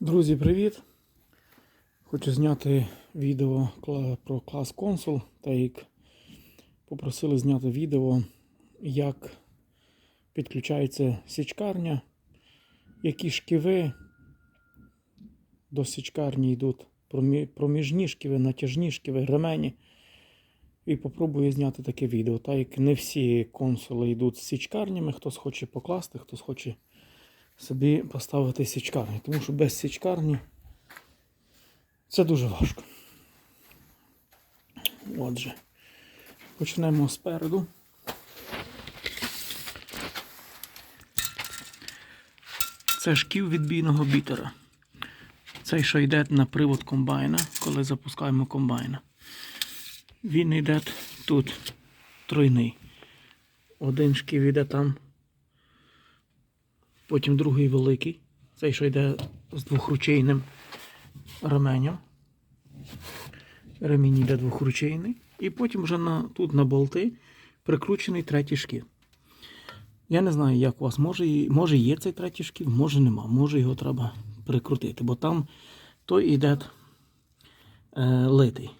Друзі, привіт! Хочу зняти відео про клас консул, та як попросили зняти відео, як підключається січкарня, які шківи до січкарні йдуть, проміжні шківи, натяжні шківи, ремені. І попробую зняти таке відео. Так як не всі консули йдуть з січкарнями, хтось хоче покласти, хтось хоче собі поставити січкарню. Тому що без січкарні це дуже важко. Отже, почнемо спереду. Це шків відбійного бітера. Цей, що йде на привод комбайна, коли запускаємо комбайна. Він йде тут тройний. Один шків йде там Потім другий великий. Цей, що йде з двохручейним ременем. Ремінь йде двохручейний. І потім вже на, тут на болти прикручений третій шків. Я не знаю, як у вас. Може, може є цей третій шків, може нема. Може його треба прикрутити. Бо там той іде е, литий.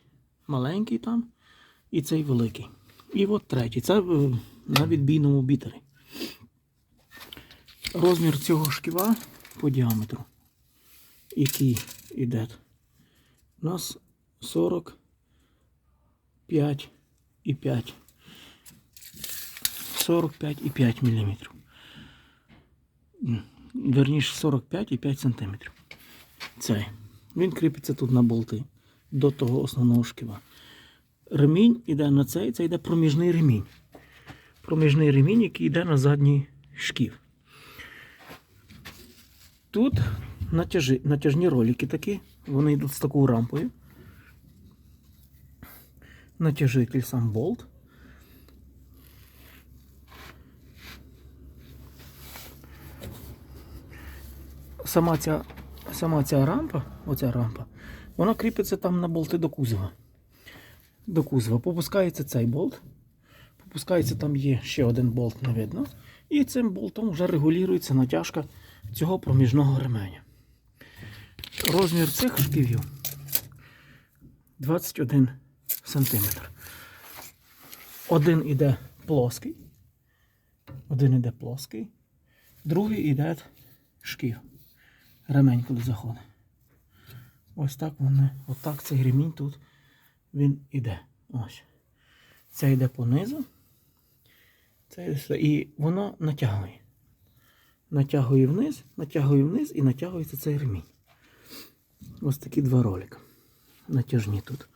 Маленький там і цей великий. І от третій. Це на відбійному бітері. Розмір цього шківа по діаметру, який іде, у нас 45 і 5. 45 і 5 мм. Верніше 45 і 5 см. Цей. Він кріпиться тут на болти до того основного шківа. Ремінь іде на цей, це йде проміжний ремінь. Проміжний ремінь, який йде на задній шків. Тут натяжі, натяжні ролики такі, вони йдуть з такою рампою. Натяжитель сам болт. Сама ця, сама ця рампа, оця рампа, вона кріпиться там на болти до кузова. До кузова. Попускається цей болт. Попускається, там є ще один болт, не видно. І цим болтом вже регулюється натяжка цього проміжного ременя. Розмір цих шківів 21 см. Один іде плоский, один іде плоский, другий іде шків. Ремень, коли заходить. Ось так вони, отак цей ремінь тут він іде. Ось. Це йде понизу. Це. І воно натягує натягує вниз, натягує вниз і натягується цей ремінь. Ось такі два ролики. Натяжні тут.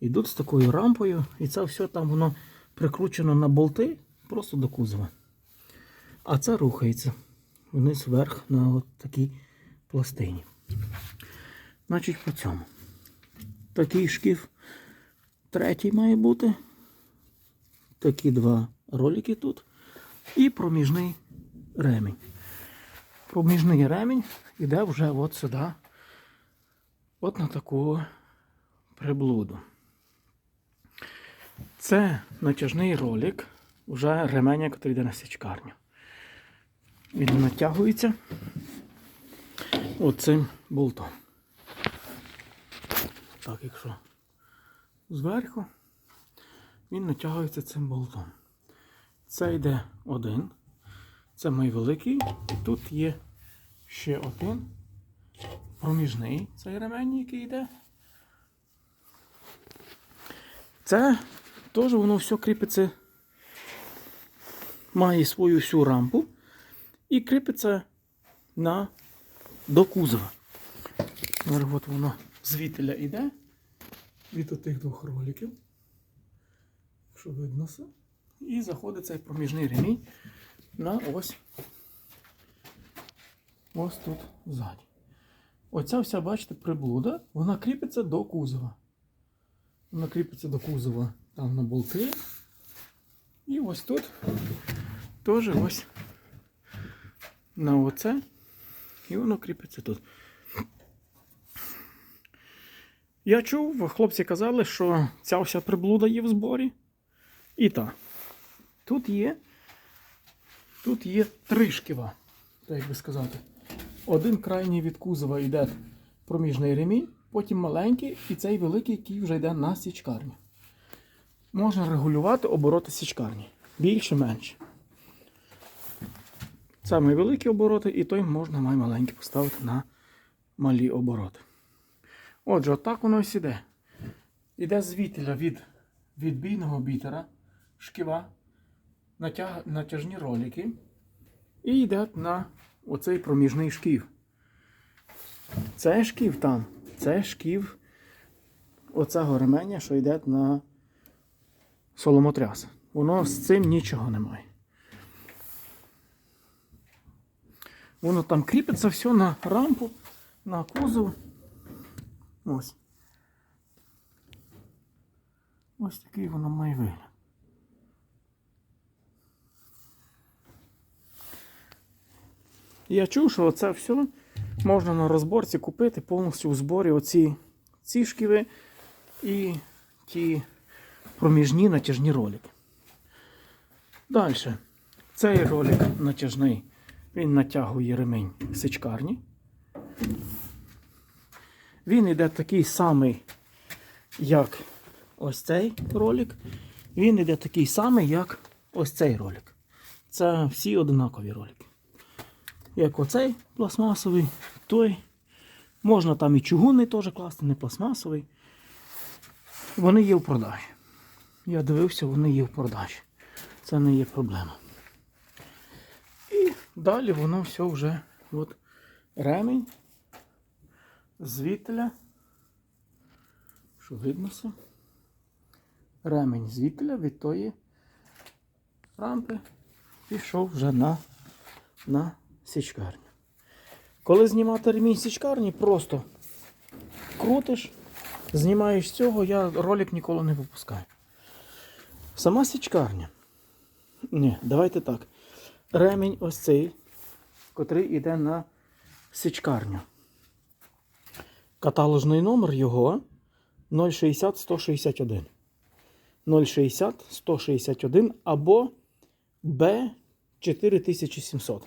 Йдуть з такою рампою, і це все там воно прикручено на болти просто до кузова. А це рухається вниз вверх на от такій пластині. Значить, по цьому. Такий шкіф третій має бути. Такі два ролики тут. І проміжний ремінь. Проміжний ремінь йде вже от сюди, от на таку приблуду. Це натяжний ролик, вже ременя, який йде на січкарню. Він натягується оцим болтом. Так, якщо зверху, він натягується цим болтом. Це йде один. Це мій великий. І тут є ще один проміжний цей ремень, який йде. Це теж воно все кріпиться, має свою всю рампу і кріпиться на до кузова. От воно звітеля йде від тих двох роликів. Якщо видно все. І заходить цей проміжний ремінь на ось ось тут ззаді. Оця вся, бачите, приблуда, вона кріпиться до кузова. Вона кріпиться до кузова там на болти. І ось тут теж ось на оце. І воно кріпиться тут. Я чув, хлопці казали, що ця вся приблуда є в зборі. І та. Тут є Тут є три шківа, так як би сказати. Один крайній від кузова йде проміжний ремінь, потім маленький і цей великий, який вже йде на січкарню. Можна регулювати обороти січкарні. Більше, менше. Саме великі обороти, і той можна маленький поставити на малі обороти. Отже, отак воно ось іде. Іде звітеля від відбійного бітера, шківа, натяг, натяжні ролики. І йде на оцей проміжний шків. Це шків там. Це шків оцього ременя, що йде на соломотряс. Воно з цим нічого немає. Воно там кріпиться все на рампу, на кузов. Ось. Ось такий воно має вигляд. Я чув, що це все можна на розборці купити повністю у зборі оці ці шківи і ті проміжні натяжні ролики. Далі. Цей ролик натяжний, він натягує ремень сичкарні. Він йде такий самий, як ось цей ролик. Він йде такий самий, як ось цей ролик. Це всі одинакові ролики. Як оцей пластмасовий, той. Можна там і чугунний теж класти, не пластмасовий. Вони є в продажі. Я дивився, вони є в продажі. Це не є проблема. І далі воно все вже от ремінь звітеля. Що видно все? Ремень звітеля від тої рампи пішов вже на, на січкарню. Коли знімати ремінь січкарні, просто крутиш, знімаєш цього, я ролик ніколи не випускаю. Сама січкарня. Ні, давайте так. Ремінь ось цей, котрий йде на січкарню. Каталожний номер його 060 161. 060 161 або Б 4700.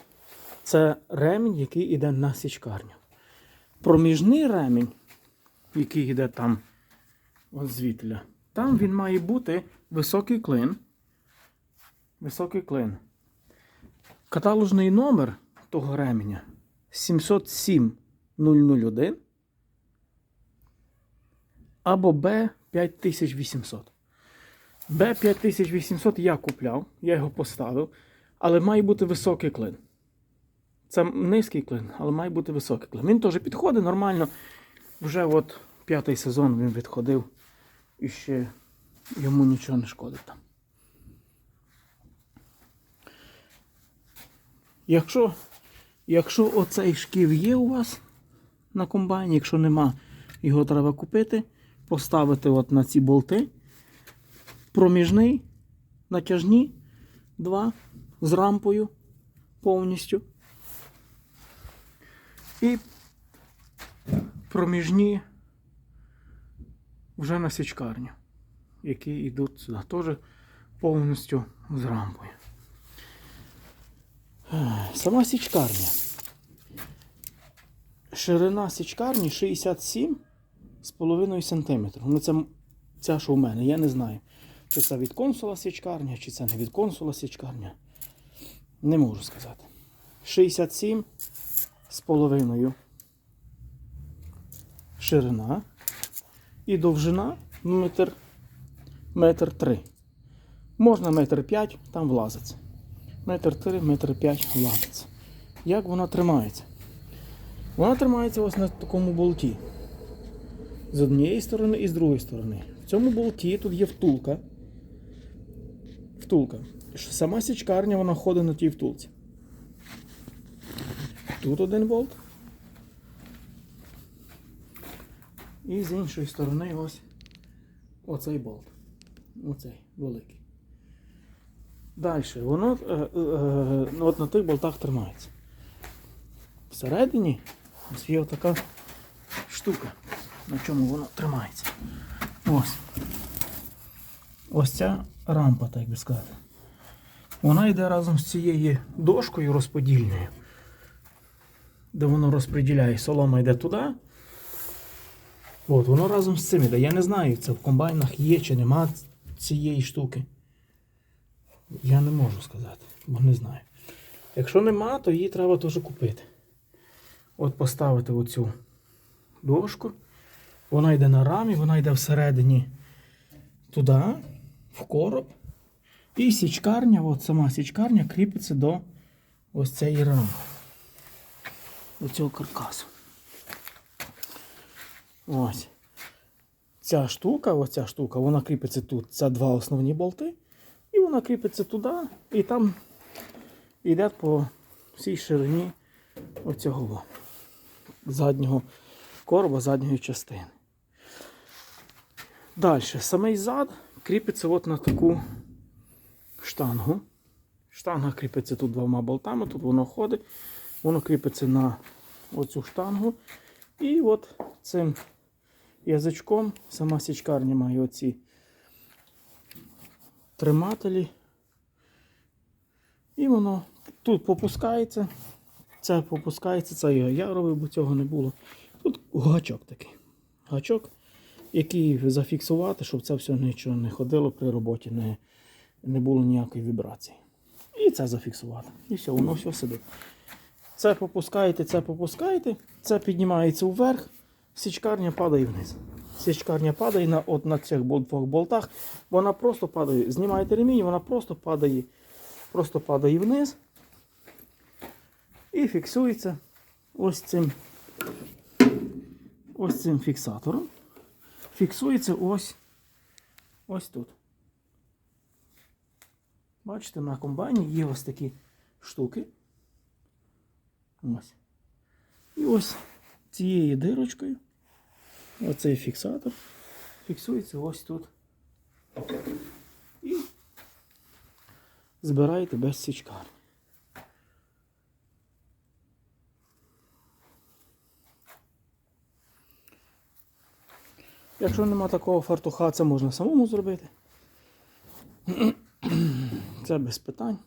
Це ремінь, який йде на січкарню. Проміжний ремінь, який йде там от звідля, там він має бути високий клин. Високий клин. Каталожний номер того ременя 707 001 або Б5800. Б5800 я купляв, я його поставив, але має бути високий клин. Це низький клин, але має бути високий клин. Він теж підходить нормально. Вже от п'ятий сезон він відходив і ще йому нічого не шкодить там. Якщо, якщо оцей шків є у вас на комбайні, якщо нема, його треба купити, поставити от на ці болти. Проміжний, натяжні, два з рампою повністю. І проміжні вже на січкарню, які йдуть сюди. Теж повністю з рампою. Сама січкарня. Ширина січкарні 67 з половиною сантиметрів. Ну, це ця, що у мене, я не знаю. Чи це від консула січкарня, чи це не від консула січкарня. Не можу сказати. 67 з половиною ширина і довжина метр, метр три. Можна метр п'ять, там влазиться. Метр три, метр п'ять влазиться. Як вона тримається? Вона тримається ось на такому болті. З однієї сторони і з другої сторони. В цьому болті тут є втулка. Втулка. Сама січкарня вона ходить на тій втулці. Тут один болт. І з іншої сторони ось оцей болт. Оцей великий. Далі, воно е, е, е, от на тих болтах тримається. Всередині ось є така штука, на чому воно тримається. Ось. Ось ця рампа, так би сказати. Вона йде разом з цією дошкою розподільною. Де воно розподіляє. Солома йде туди. От, воно разом з цим іде. Я не знаю, це в комбайнах є чи нема цієї штуки. Я не можу сказати, бо не знаю. Якщо нема, то її треба теж купити. От поставити оцю дошку. Вона йде на рамі, вона йде всередині туди, в короб. І січкарня, от сама січкарня кріпиться до ось цієї рами. До цього каркасу. Ось. Ця штука, оця штука, вона кріпиться тут. Це два основні болти. І вона кріпиться туди, і там йде по всій ширині оцього заднього короба, задньої частини. Далі, самий зад кріпиться от на таку штангу. Штанга кріпиться тут двома болтами, тут воно ходить, воно кріпиться на оцю штангу. І от цим язичком сама січкарня має оці тримателі. І воно тут попускається. Це попускається, це я, я робив, бо цього не було. Тут гачок такий. Гачок, який зафіксувати, щоб це все нічого не ходило при роботі, не, не було ніякої вібрації. І це зафіксувати. І все, воно все сидить. Це попускаєте, це попускаєте, це піднімається вверх, січкарня падає вниз. Січкарня падає на, от на цих двох болтах, вона просто падає. Знімаєте ремінь, вона просто падає, просто падає вниз і фіксується ось цим, ось цим фіксатором. Фіксується ось, ось тут. Бачите, на комбайні є ось такі штуки. Ось. І ось цією дирочкою оцей фіксатор фіксується ось тут. І збираєте без січкарні. Якщо нема такого фартуха, це можна самому зробити. Це без питань.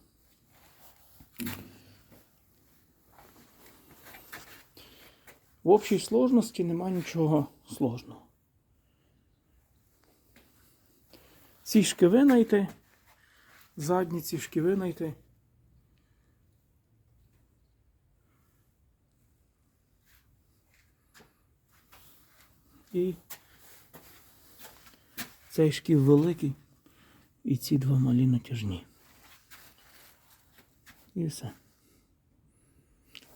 В общій сложності нема нічого сложного. Ці шківи знайти, задні ці шківи знайти. І цей шків великий і ці два малі натяжні. І все.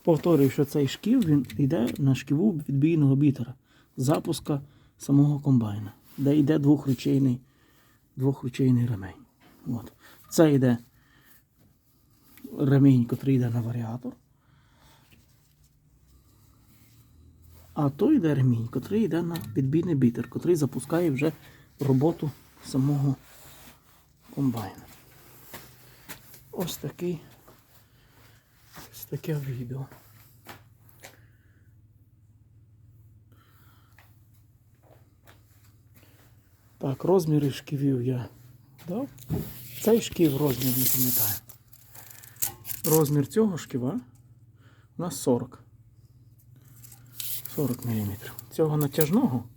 Повторюю, що цей шків він йде на шківу відбійного бітера запуска самого комбайна, де йде двохручейний, двохручейний ремень. От. Це йде ремінь, який йде на варіатор. А то йде ремінь, який йде на підбійний бітер, який запускає вже роботу самого комбайна. Ось такий ось таке відео. Так, розміри шківів я дав. Цей шків розмір не пам'ятаю. Розмір цього шківа у нас 40. 40 мм. Цього натяжного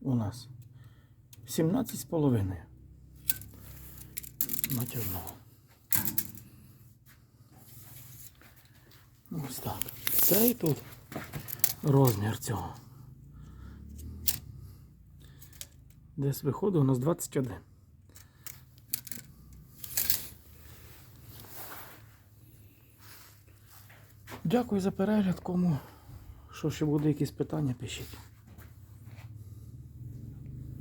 у нас 17,5 натяжного. Ось так. Цей тут розмір цього. Десь виходить у нас 21. Дякую за перегляд. Кому що ще буде якісь питання, пишіть.